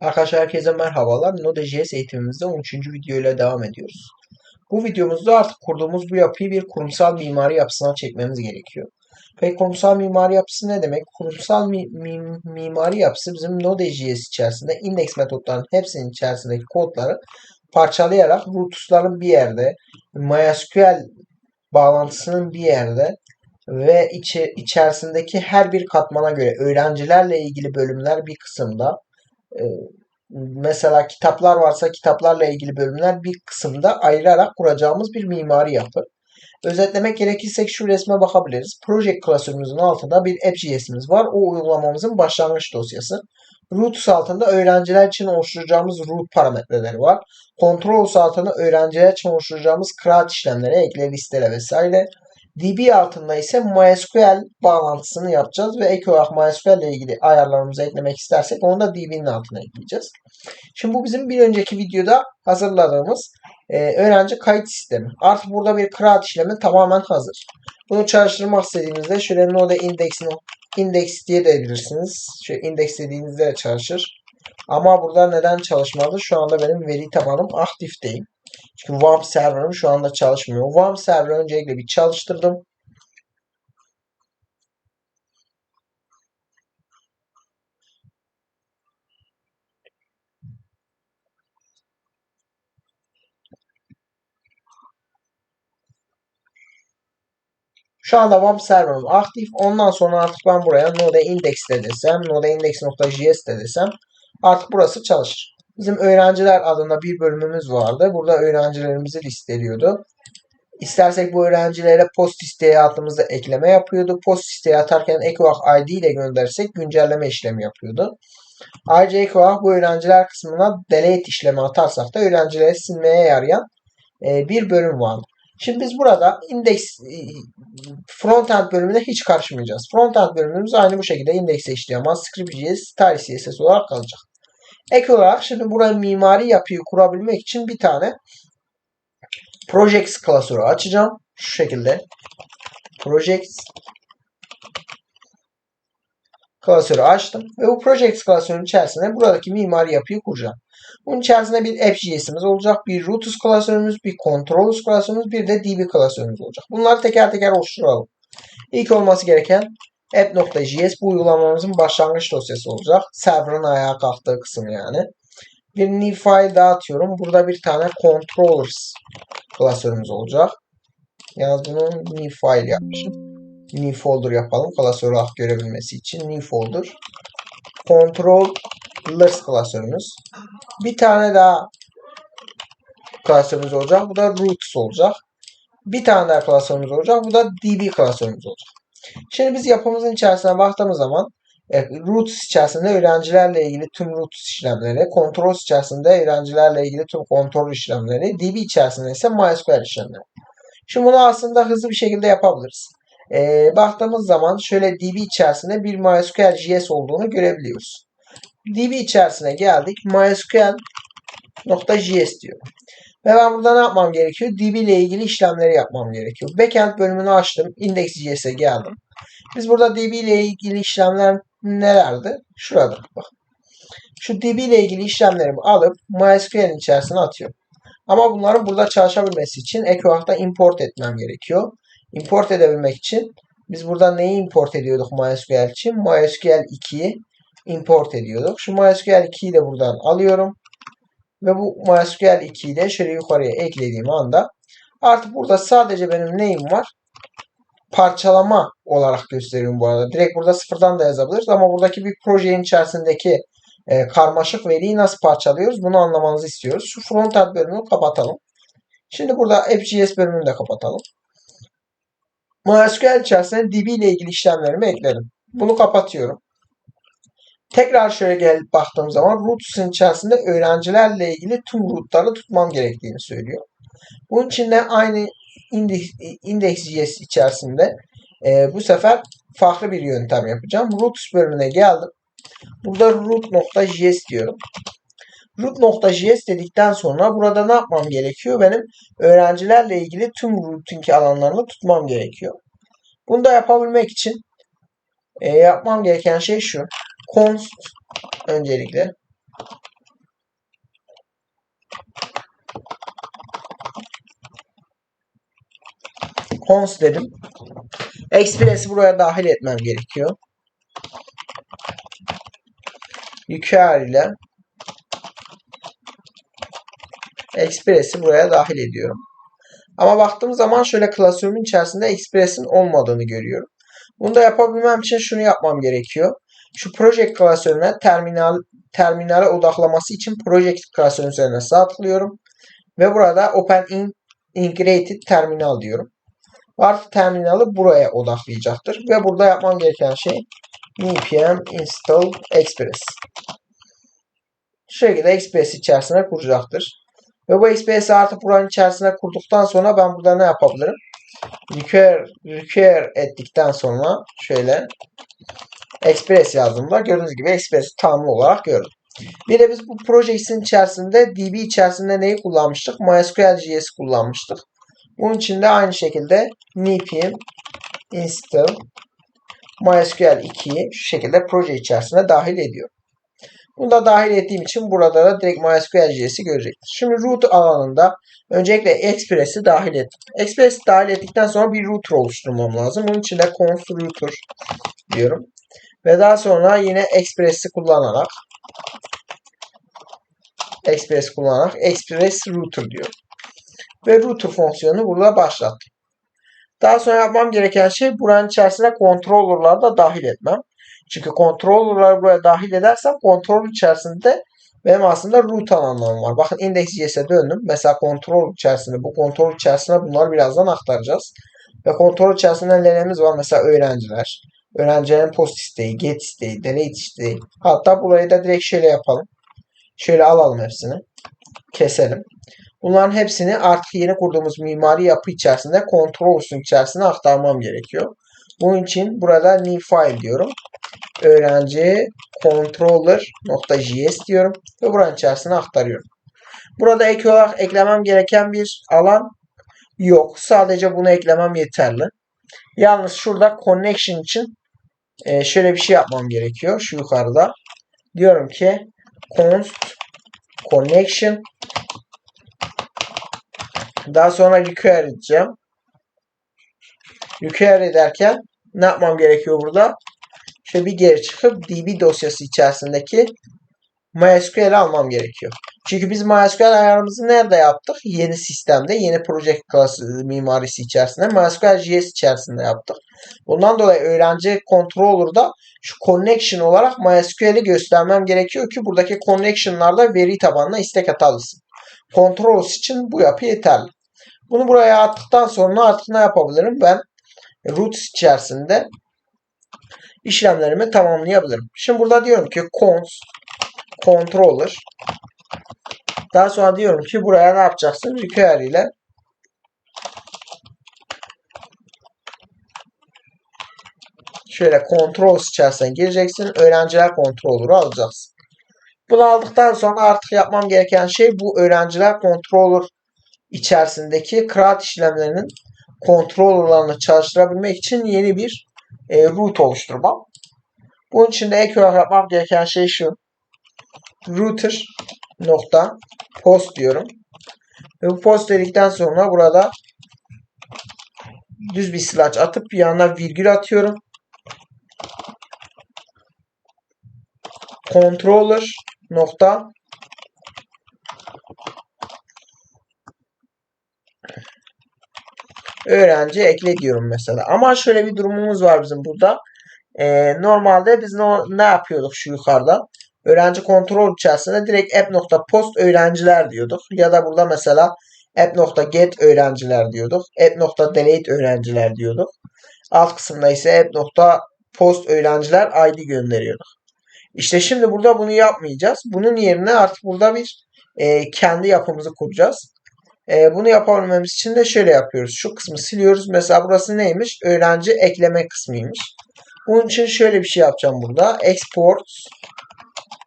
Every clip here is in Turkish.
Arkadaşlar herkese merhabalar. Node.js eğitimimizde 13. video ile devam ediyoruz. Bu videomuzda artık kurduğumuz bu yapıyı bir kurumsal mimari yapısına çekmemiz gerekiyor. Peki kurumsal mimari yapısı ne demek? Kurumsal mi, mi, mimari yapısı bizim Node.js içerisinde index metotlarının hepsinin içerisindeki kodları parçalayarak roots'ların bir yerde, MySQL bağlantısının bir yerde ve içi, içerisindeki her bir katmana göre öğrencilerle ilgili bölümler bir kısımda mesela kitaplar varsa kitaplarla ilgili bölümler bir kısımda ayırarak kuracağımız bir mimari yapı. Özetlemek gerekirse şu resme bakabiliriz. Project klasörümüzün altında bir app.js'imiz var. O uygulamamızın başlangıç dosyası. Roots altında öğrenciler için oluşturacağımız root parametreleri var. Controls altında öğrenciler için oluşturacağımız create işlemleri, ekle, listele vesaire. DB altında ise MySQL bağlantısını yapacağız ve ek olarak MySQL ile ilgili ayarlarımızı eklemek istersek onu da DB'nin altına ekleyeceğiz. Şimdi bu bizim bir önceki videoda hazırladığımız e, öğrenci kayıt sistemi. Artık burada bir create işlemi tamamen hazır. Bunu çalıştırmak istediğinizde şöyle node index'ini index diye de bilirsiniz. Şöyle index dediğinizde de çalışır. Ama burada neden çalışmadı? Şu anda benim veri tabanım aktif değil. Çünkü WAMP serverım şu anda çalışmıyor. WAMP server öncelikle bir çalıştırdım. Şu anda WAMP serverim aktif. Ondan sonra artık ben buraya node index de desem, node index.js de desem artık burası çalışır. Bizim öğrenciler adında bir bölümümüz vardı. Burada öğrencilerimizi listeliyordu. İstersek bu öğrencilere post isteği attığımızda ekleme yapıyordu. Post isteği atarken olarak ID ile göndersek güncelleme işlemi yapıyordu. Ayrıca olarak bu öğrenciler kısmına delete işlemi atarsak da öğrencileri silmeye yarayan bir bölüm vardı. Şimdi biz burada index frontend bölümüne hiç karışmayacağız. Frontend bölümümüz aynı bu şekilde index'e işleyemez. Script.js, style CSS olarak kalacak. Ek olarak şimdi buraya mimari yapıyı kurabilmek için bir tane projects klasörü açacağım. Şu şekilde. Projects klasörü açtım. Ve bu projects klasörünün içerisinde buradaki mimari yapıyı kuracağım. Bunun içerisinde bir app.js'imiz olacak. Bir Roots klasörümüz, bir Controllers klasörümüz, bir de DB klasörümüz olacak. Bunları teker teker oluşturalım. İlk olması gereken app.js bu uygulamamızın başlangıç dosyası olacak. Server'ın ayağa kalktığı kısım yani. Bir new file dağıtıyorum. Burada bir tane controllers klasörümüz olacak. Yalnız bunu new file yapmışım. New folder yapalım. Klasör olarak görebilmesi için new folder. Controllers klasörümüz. Bir tane daha klasörümüz olacak. Bu da roots olacak. Bir tane daha klasörümüz olacak. Bu da db klasörümüz olacak. Şimdi biz yapımızın içerisine baktığımız zaman e, roots içerisinde öğrencilerle ilgili tüm roots işlemleri, controls içerisinde öğrencilerle ilgili tüm kontrol işlemleri, DB içerisinde ise MySQL işlemleri. Şimdi bunu aslında hızlı bir şekilde yapabiliriz. E, baktığımız zaman şöyle DB içerisinde bir MySQL JS olduğunu görebiliyoruz. DB içerisine geldik. MySQL.js diyor. Ve ben burada ne yapmam gerekiyor? DB ile ilgili işlemleri yapmam gerekiyor. Backend bölümünü açtım. Index.js'e geldim. Biz burada DB ile ilgili işlemler nelerdi? Şurada bak. Şu DB ile ilgili işlemlerimi alıp MySQL'in içerisine atıyorum. Ama bunların burada çalışabilmesi için da import etmem gerekiyor. Import edebilmek için biz burada neyi import ediyorduk MySQL için? MySQL 2'yi import ediyorduk. Şu MySQL 2'yi de buradan alıyorum. Ve bu MySQL 2'yi de şöyle yukarıya eklediğim anda artık burada sadece benim neyim var? Parçalama olarak gösteriyorum bu arada. Direkt burada sıfırdan da yazabiliriz ama buradaki bir projenin içerisindeki e, karmaşık veriyi nasıl parçalıyoruz bunu anlamanızı istiyoruz. Şu frontend bölümünü kapatalım. Şimdi burada app.js bölümünü de kapatalım. MySQL içerisinde DB ile ilgili işlemlerimi ekledim. Bunu kapatıyorum. Tekrar şöyle gelip baktığım zaman roots'un içerisinde öğrencilerle ilgili tüm rootları tutmam gerektiğini söylüyor. Bunun için de aynı index.js içerisinde e, bu sefer farklı bir yöntem yapacağım. Roots bölümüne geldim. Burada root.js diyorum. Root.js dedikten sonra burada ne yapmam gerekiyor? Benim öğrencilerle ilgili tüm routing alanlarını tutmam gerekiyor. Bunu da yapabilmek için e, yapmam gereken şey şu const öncelikle const dedim. Express'i buraya dahil etmem gerekiyor. Yüker ile Express'i buraya dahil ediyorum. Ama baktığım zaman şöyle klasörümün içerisinde Express'in olmadığını görüyorum. Bunu da yapabilmem için şunu yapmam gerekiyor. Şu project klasörüne terminal terminale odaklaması için project klasörün üzerine sağ. Ve burada Open in Integrated Terminal diyorum. Artık terminali buraya odaklayacaktır. Ve burada yapmam gereken şey npm install express. Şu şekilde express içerisine kuracaktır. Ve bu express'i artık buranın içerisine kurduktan sonra ben burada ne yapabilirim? Require, require ettikten sonra şöyle express yazdığımda gördüğünüz gibi express tamamı olarak gördüm. Bir de biz bu projesinin içerisinde DB içerisinde neyi kullanmıştık? MySQL.js kullanmıştık. Bunun için de aynı şekilde npm install MySQL 2'yi şu şekilde proje içerisine dahil ediyor. Bunu da dahil ettiğim için burada da direkt MySQL.js'i görecektir. Şimdi root alanında öncelikle Express'i dahil ettim. Express'i dahil ettikten sonra bir router oluşturmam lazım. Bunun için de const router diyorum. Ve daha sonra yine Express'i kullanarak Express kullanarak Express router diyorum. Ve router fonksiyonu burada başlattım. Daha sonra yapmam gereken şey buranın içerisine controller'ları da dahil etmem. Çünkü controller'ları buraya dahil edersem controller içerisinde benim aslında root alanlarım var. Bakın index.js'e döndüm. Mesela kontrol içerisinde bu kontrol içerisinde bunları birazdan aktaracağız. Ve kontrol içerisinde nelerimiz var? Mesela öğrenciler. Öğrencilerin post isteği, get isteği, delete isteği. Hatta burayı da direkt şöyle yapalım. Şöyle alalım hepsini. Keselim. Bunların hepsini artık yeni kurduğumuz mimari yapı içerisinde kontrol olsun içerisine aktarmam gerekiyor. Bunun için burada new file diyorum. Öğrenci controller.js diyorum ve buranın içerisine aktarıyorum. Burada ek olarak eklemem gereken bir alan yok. Sadece bunu eklemem yeterli. Yalnız şurada connection için e, şöyle bir şey yapmam gerekiyor. Şu yukarıda. Diyorum ki const connection daha sonra require edeceğim. Require ederken ne yapmam gerekiyor burada? Şöyle bir geri çıkıp DB dosyası içerisindeki MySQL'i almam gerekiyor. Çünkü biz MySQL ayarımızı nerede yaptık? Yeni sistemde, yeni project klası mimarisi içerisinde, MySQL JS içerisinde yaptık. Bundan dolayı öğrenci controller'da şu connection olarak MySQL'i göstermem gerekiyor ki buradaki connection'larda veri tabanına istek atabilsin. Controls için bu yapı yeterli. Bunu buraya attıktan sonra artık ne yapabilirim? Ben root içerisinde işlemlerimi tamamlayabilirim. Şimdi burada diyorum ki cons controller daha sonra diyorum ki buraya ne yapacaksın? Require ile şöyle controls içerisine gireceksin. Öğrenciler controller'ı alacaksın. Bunu aldıktan sonra artık yapmam gereken şey bu öğrenciler controller içerisindeki kıraat işlemlerinin controller'larını çalıştırabilmek için yeni bir e, root oluşturmam. Bunun için de ek olarak yapmam gereken şey şu. Router nokta post diyorum. Ve bu post dedikten sonra burada düz bir slash atıp yanına virgül atıyorum. Controller nokta öğrenci ekle diyorum mesela. Ama şöyle bir durumumuz var bizim burada. Ee, normalde biz ne, ne yapıyorduk şu yukarıda? Öğrenci kontrol içerisinde direkt app.post öğrenciler diyorduk. Ya da burada mesela app.get öğrenciler diyorduk. app.delete öğrenciler diyorduk. Alt kısımda ise app.post öğrenciler ID gönderiyorduk. İşte şimdi burada bunu yapmayacağız. Bunun yerine artık burada bir e, kendi yapımızı kuracağız. E, bunu yapabilmemiz için de şöyle yapıyoruz. Şu kısmı siliyoruz. Mesela burası neymiş? Öğrenci ekleme kısmıymış. Bunun için şöyle bir şey yapacağım burada. Export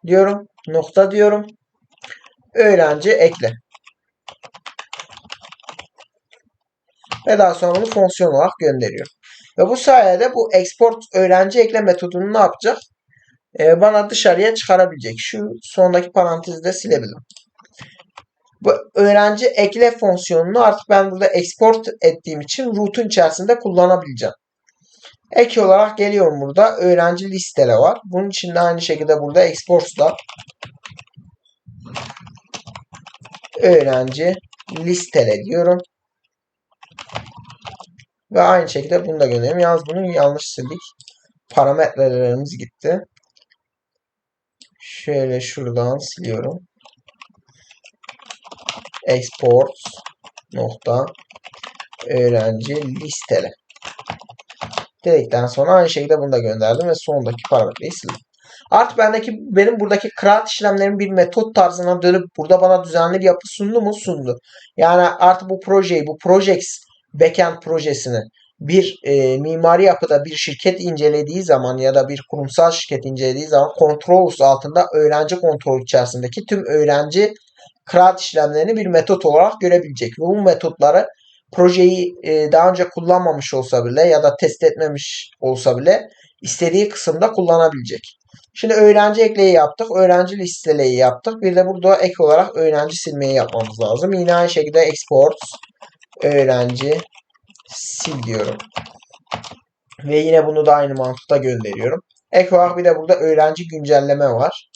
diyorum. Nokta diyorum. Öğrenci ekle. Ve daha sonra bunu fonksiyon olarak gönderiyorum. Ve bu sayede bu export öğrenci ekle metodunu ne yapacak? Ee, bana dışarıya çıkarabilecek. Şu sondaki parantezi de silebilirim. Bu öğrenci ekle fonksiyonunu artık ben burada export ettiğim için root'un içerisinde kullanabileceğim. Ek olarak geliyorum burada öğrenci listele var. Bunun için de aynı şekilde burada export'da öğrenci listele diyorum. Ve aynı şekilde bunu da gönderiyorum. Yalnız bunu yanlış sildik. Parametrelerimiz gitti. Şöyle şuradan siliyorum. Export nokta öğrenci listele. Dedikten sonra aynı şekilde bunu da gönderdim ve sondaki parametreyi sildim. Artık bendeki benim buradaki kıraat işlemlerin bir metot tarzına dönüp burada bana düzenli bir yapı sundu mu? Sundu. Yani artık bu projeyi, bu Projects backend projesini bir e, mimari yapıda bir şirket incelediği zaman ya da bir kurumsal şirket incelediği zaman controls altında öğrenci kontrol içerisindeki tüm öğrenci kıraat işlemlerini bir metot olarak görebilecek. Ve bu metotları projeyi e, daha önce kullanmamış olsa bile ya da test etmemiş olsa bile istediği kısımda kullanabilecek. Şimdi öğrenci ekleyi yaptık. Öğrenci listeleyi yaptık. Bir de burada ek olarak öğrenci silmeyi yapmamız lazım. Yine aynı şekilde export öğrenci sil diyorum. Ve yine bunu da aynı mantıkta gönderiyorum. Ek olarak bir de burada öğrenci güncelleme var.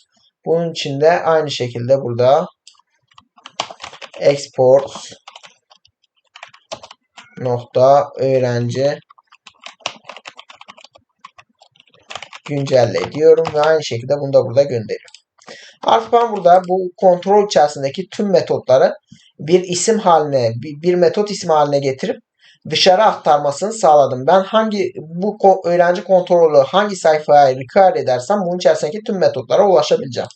Bunun için de aynı şekilde burada export nokta öğrenci güncelle diyorum ve aynı şekilde bunu da burada gönderiyorum. Artık ben burada bu kontrol içerisindeki tüm metotları bir isim haline, bir metot ismi haline getirip dışarı aktarmasını sağladım. Ben hangi bu öğrenci kontrolü hangi sayfaya require edersem bunun içerisindeki tüm metotlara ulaşabileceğim.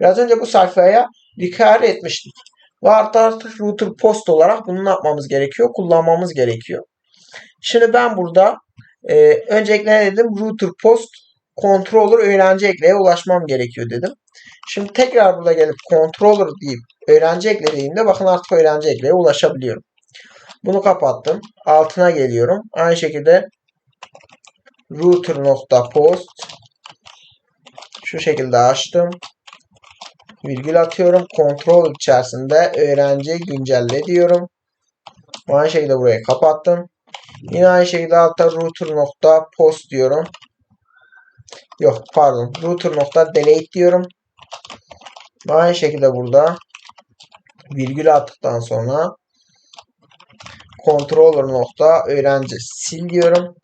Biraz önce bu sayfaya require etmiştik. Ve artık, router post olarak bunu yapmamız gerekiyor? Kullanmamız gerekiyor. Şimdi ben burada e, öncelikle ne dedim? Router post controller öğrenci ekleye ulaşmam gerekiyor dedim. Şimdi tekrar burada gelip controller deyip öğrenci ekle bakın artık öğrenci ekleye ulaşabiliyorum. Bunu kapattım. Altına geliyorum. Aynı şekilde router.post şu şekilde açtım. Virgül atıyorum. Kontrol içerisinde öğrenci güncelle diyorum. Aynı şekilde burayı kapattım. Yine aynı şekilde altta router.post diyorum. Yok pardon. Router.delete diyorum. Aynı şekilde burada virgül attıktan sonra controller nokta öğrenci sil diyorum.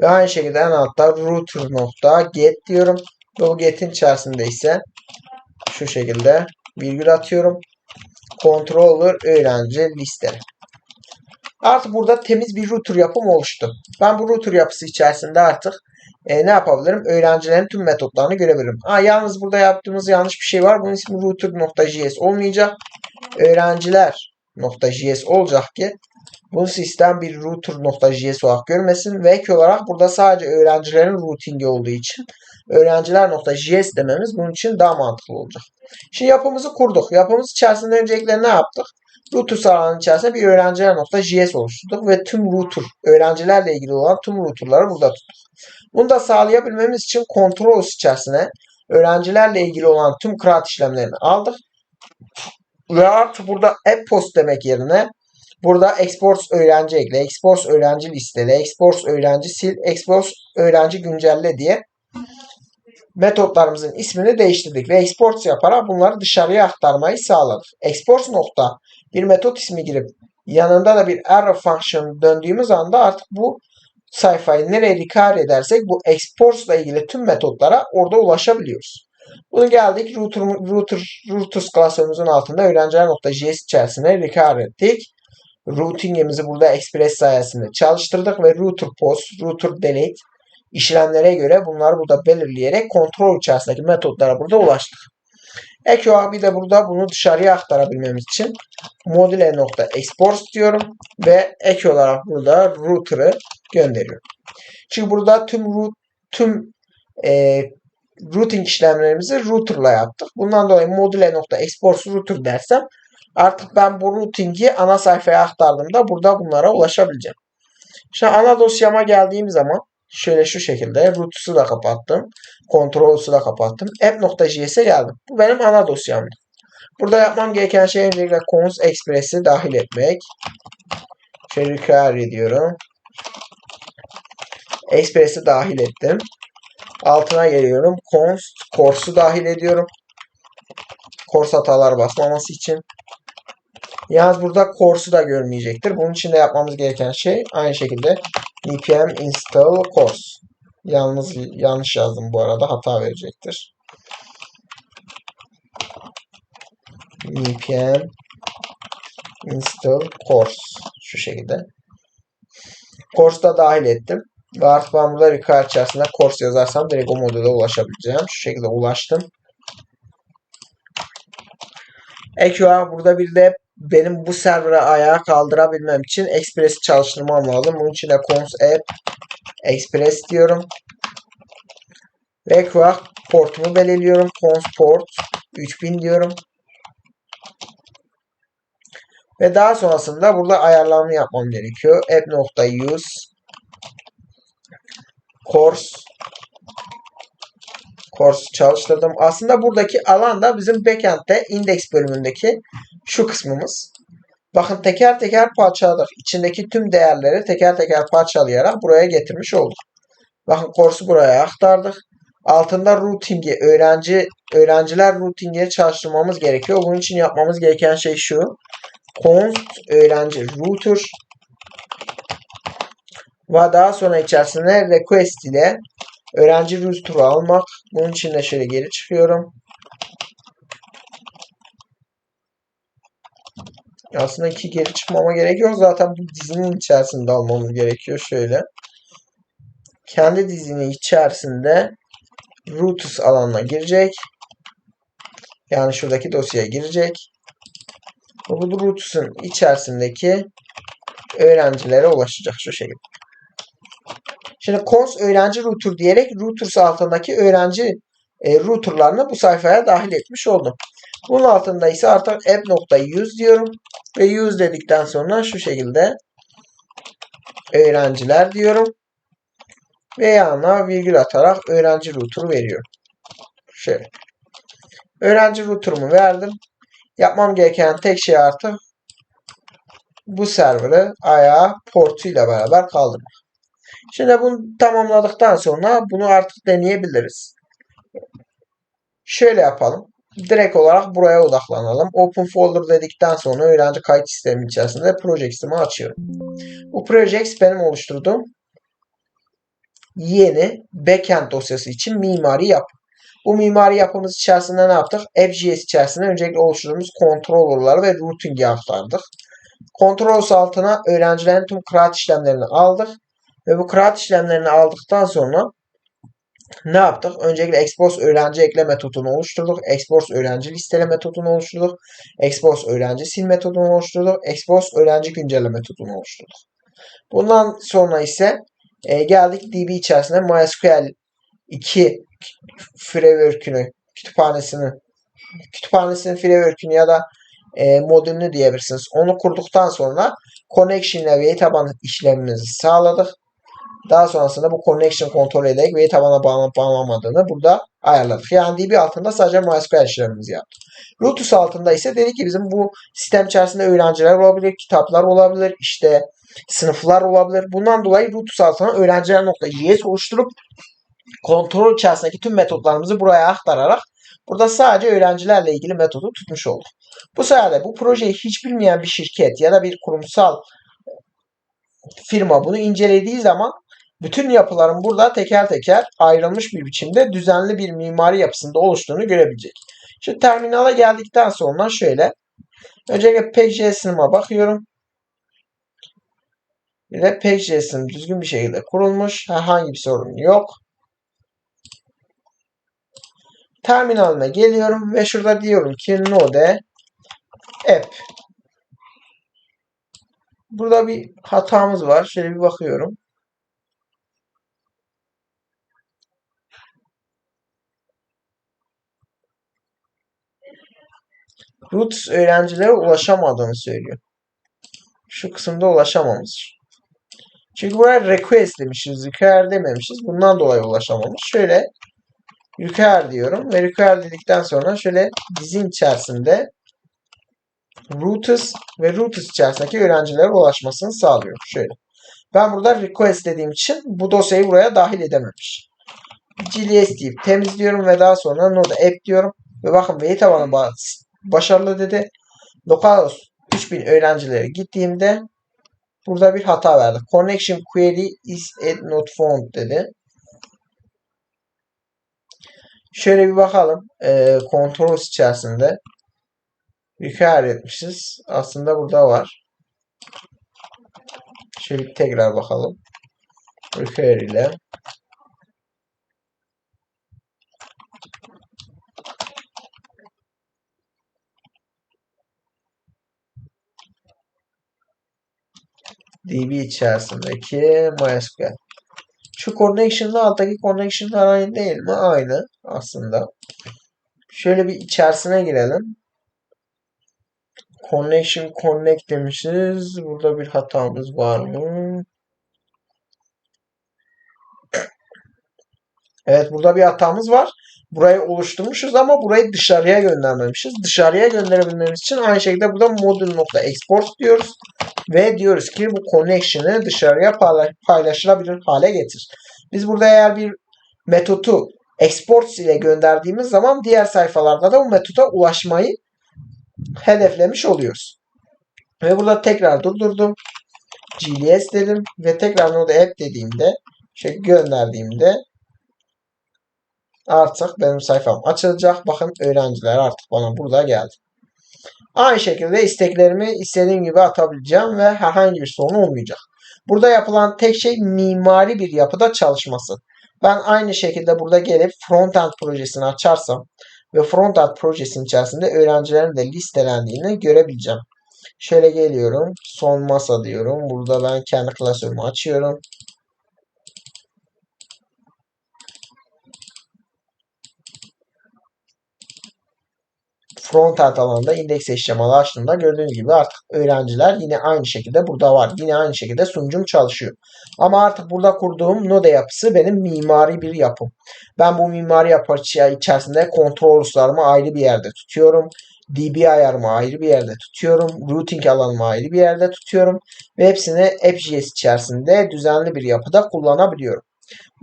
Ve aynı şekilde en altta router nokta get diyorum. Ve bu get'in içerisinde ise şu şekilde virgül atıyorum. Controller öğrenci listeleri. Artık burada temiz bir router yapım oluştu. Ben bu router yapısı içerisinde artık e, ne yapabilirim? Öğrencilerin tüm metotlarını görebilirim. Ha, yalnız burada yaptığımız yanlış bir şey var. Bunun ismi router.js olmayacak. Öğrenciler.js olacak ki bu sistem bir router.js olarak görmesin ve ek olarak burada sadece öğrencilerin routingi olduğu için öğrenciler.js dememiz bunun için daha mantıklı olacak. Şimdi yapımızı kurduk. Yapımız içerisinde öncelikle ne yaptık? Router alanının içerisinde bir öğrenciler.js oluşturduk ve tüm router, öğrencilerle ilgili olan tüm routerları burada tuttuk. Bunu da sağlayabilmemiz için controls içerisine öğrencilerle ilgili olan tüm kıraat işlemlerini aldık. Artık burada app post demek yerine burada exports öğrenci ekle, exports öğrenci listele, exports öğrenci sil, exports öğrenci güncelle diye metotlarımızın ismini değiştirdik ve exports yaparak bunları dışarıya aktarmayı sağladık. Exports nokta bir metot ismi girip yanında da bir arrow function döndüğümüz anda artık bu sayfayı nereye require edersek bu exports ile ilgili tüm metotlara orada ulaşabiliyoruz. Bunu geldik router, router, routers klasörümüzün altında öğrenciler.js içerisine require ettik. Routing'imizi burada Express sayesinde çalıştırdık ve router post, router delete işlemlere göre bunları burada belirleyerek kontrol içerisindeki metotlara burada ulaştık. Ek olarak bir de burada bunu dışarıya aktarabilmemiz için module.export diyorum ve ek olarak burada router'ı gönderiyorum. Çünkü burada tüm root, tüm e, routing işlemlerimizi router'la yaptık. Bundan dolayı module.export router dersem artık ben bu routing'i ana sayfaya aktardığımda burada bunlara ulaşabileceğim. Şimdi ana dosyama geldiğim zaman şöyle şu şekilde root'u da kapattım. Control'su da kapattım. app.js'e geldim. Bu benim ana dosyamdı. Burada yapmam gereken şey öncelikle cons express'i dahil etmek. Şöyle require. Express'i dahil ettim. Altına geliyorum. Const course'u dahil ediyorum. Course hatalar basmaması için. Yalnız burada course'u da görmeyecektir. Bunun için de yapmamız gereken şey aynı şekilde npm install course. Yalnız yanlış yazdım bu arada hata verecektir. npm install course şu şekilde. Course da dahil ettim. Ve artık ben burada require içerisinde course yazarsam direkt o module ulaşabileceğim. Şu şekilde ulaştım. Ek burada bir de benim bu server'a ayağa kaldırabilmem için Express'i çalıştırmam lazım. Bunun için de cons app express diyorum. Ve portumu belirliyorum. cons port 3000 diyorum. Ve daha sonrasında burada ayarlarını yapmam gerekiyor. app.use course course çalıştırdım. Aslında buradaki alan da bizim backend'de index bölümündeki şu kısmımız. Bakın teker teker parçaladık. İçindeki tüm değerleri teker teker parçalayarak buraya getirmiş olduk. Bakın course'u buraya aktardık. Altında routing'i, öğrenci öğrenciler routing'i çalıştırmamız gerekiyor. Bunun için yapmamız gereken şey şu. const öğrenci router ve daha sonra içerisine request ile öğrenci router'ı almak. Bunun için de şöyle geri çıkıyorum. Aslında iki geri çıkmama gerek yok. Zaten bu dizinin içerisinde almamız gerekiyor. Şöyle. Kendi dizinin içerisinde routers alanına girecek. Yani şuradaki dosyaya girecek. Bu routers'ın içerisindeki öğrencilere ulaşacak şu şekilde. Şimdi cons öğrenci router diyerek routers altındaki öğrenci e, routerlarını bu sayfaya dahil etmiş oldum. Bunun altında ise artık app.use diyorum. Ve use dedikten sonra şu şekilde öğrenciler diyorum. Ve yanına virgül atarak öğrenci router veriyorum. Şöyle. Öğrenci router'ımı verdim. Yapmam gereken tek şey artık bu server'ı ayağa portuyla beraber kaldırmak. Şimdi bunu tamamladıktan sonra bunu artık deneyebiliriz. Şöyle yapalım. Direkt olarak buraya odaklanalım. Open folder dedikten sonra öğrenci kayıt sistemi içerisinde projects'imi açıyorum. Bu projects benim oluşturduğum yeni backend dosyası için mimari yapı. Bu mimari yapımız içerisinde ne yaptık? AppJS içerisinde öncelikle oluşturduğumuz controller'lar ve routing'i aktardık. Controllers altına öğrencilerin tüm kıraat işlemlerini aldık. Ve bu kıraat işlemlerini aldıktan sonra ne yaptık? Öncelikle expose öğrenci ekle metodunu oluşturduk. Expose öğrenci listele metodunu oluşturduk. Expose öğrenci sil metodunu oluşturduk. Expose öğrenci güncelle metodunu oluşturduk. Bundan sonra ise e, geldik DB içerisinde MySQL 2 framework'ünü, kütüphanesini, kütüphanesinin framework'ünü ya da e, modülünü diyebilirsiniz. Onu kurduktan sonra connection ile veri tabanı işlemimizi sağladık. Daha sonrasında bu connection kontrol ederek veri tabana bağlanıp bağlanmadığını burada ayarladık. Yani DB altında sadece MySQL işlemimizi yaptık. Rootus altında ise dedik ki bizim bu sistem içerisinde öğrenciler olabilir, kitaplar olabilir, işte sınıflar olabilir. Bundan dolayı Rootus altına öğrenciler.js oluşturup kontrol içerisindeki tüm metotlarımızı buraya aktararak burada sadece öğrencilerle ilgili metodu tutmuş olduk. Bu sayede bu projeyi hiç bilmeyen bir şirket ya da bir kurumsal firma bunu incelediği zaman bütün yapıların burada teker teker ayrılmış bir biçimde düzenli bir mimari yapısında oluştuğunu görebilecek. Şu terminala geldikten sonra şöyle öncelikle Page.js'ime bakıyorum. Bir de Page.js'im düzgün bir şekilde kurulmuş. Herhangi bir sorun yok. Terminalime geliyorum ve şurada diyorum ki node app. Burada bir hatamız var. Şöyle bir bakıyorum. Roots öğrencilere ulaşamadığını söylüyor. Şu kısımda ulaşamamış. Çünkü buraya request demişiz. Require dememişiz. Bundan dolayı ulaşamamış. Şöyle require diyorum ve require dedikten sonra şöyle dizin içerisinde Roots ve Roots içerisindeki öğrencilere ulaşmasını sağlıyor. Şöyle. Ben burada request dediğim için bu dosyayı buraya dahil edememiş. GLS deyip temizliyorum ve daha sonra node app diyorum. Ve bakın veri tabanı başarılı dedi. Localhost 3000 öğrencilere gittiğimde burada bir hata verdi. Connection query is not found dedi. Şöyle bir bakalım. E, controls içerisinde require etmişiz. Aslında burada var. Şöyle tekrar bakalım. Require ile DB içerisindeki MySQL. Şu connection'la alttaki connection'lar aynı değil mi? Aynı aslında. Şöyle bir içerisine girelim. Connection connect demişiz. Burada bir hatamız var mı? Evet burada bir hatamız var. Burayı oluşturmuşuz ama burayı dışarıya göndermemişiz. Dışarıya gönderebilmemiz için aynı şekilde burada modül.export diyoruz. Ve diyoruz ki bu connection'ı dışarıya paylaşılabilir hale getir. Biz burada eğer bir metodu export ile gönderdiğimiz zaman diğer sayfalarda da bu metoda ulaşmayı hedeflemiş oluyoruz. Ve burada tekrar durdurdum. GLS dedim ve tekrar node app dediğimde şey gönderdiğimde artık benim sayfam açılacak. Bakın öğrenciler artık bana burada geldi. Aynı şekilde isteklerimi istediğim gibi atabileceğim ve herhangi bir sorun olmayacak. Burada yapılan tek şey mimari bir yapıda çalışması. Ben aynı şekilde burada gelip frontend projesini açarsam ve frontend projesinin içerisinde öğrencilerin de listelendiğini görebileceğim. Şöyle geliyorum. Son masa diyorum. Burada ben kendi klasörümü açıyorum. Frontend alanında indeks HTML açtığımda gördüğünüz gibi artık öğrenciler yine aynı şekilde burada var. Yine aynı şekilde sunucum çalışıyor. Ama artık burada kurduğum node yapısı benim mimari bir yapım. Ben bu mimari yapı içerisinde kontrolslarımı ayrı bir yerde tutuyorum. DB ayarımı ayrı bir yerde tutuyorum. Routing alanımı ayrı bir yerde tutuyorum. Ve hepsini AppJS içerisinde düzenli bir yapıda kullanabiliyorum.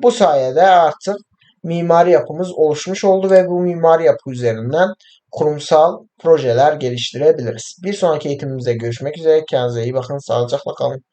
Bu sayede artık mimari yapımız oluşmuş oldu ve bu mimari yapı üzerinden kurumsal projeler geliştirebiliriz. Bir sonraki eğitimimizde görüşmek üzere. Kendinize iyi bakın. Sağlıcakla kalın.